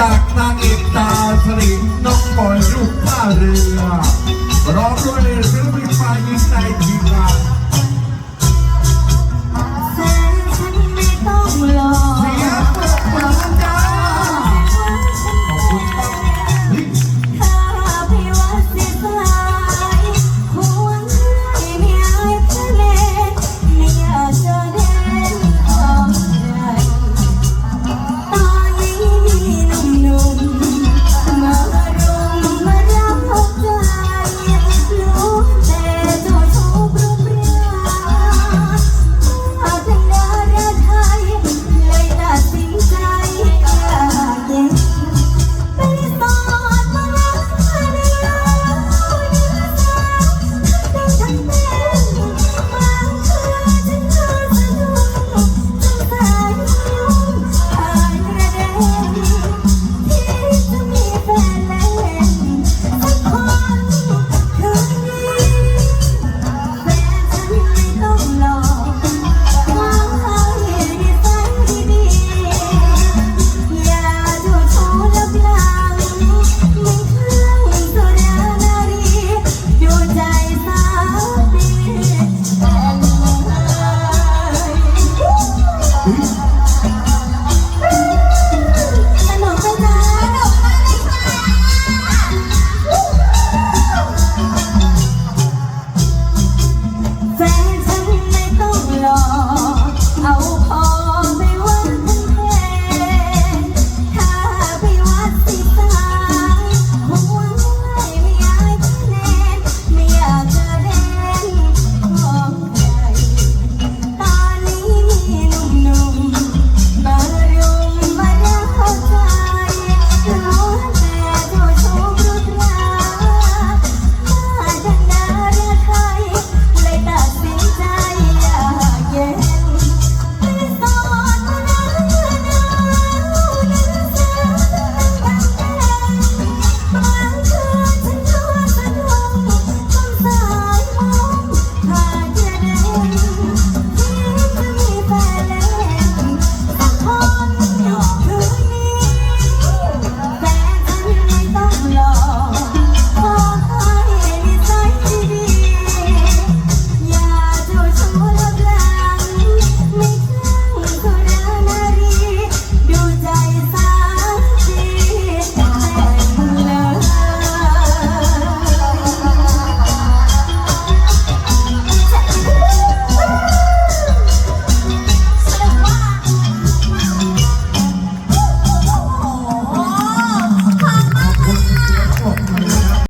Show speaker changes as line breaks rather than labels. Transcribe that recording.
จากนางเอกตาสลิงน้องปอยลูกท่าเรือร้องด้วยเรือพิพายิงในทีมงาน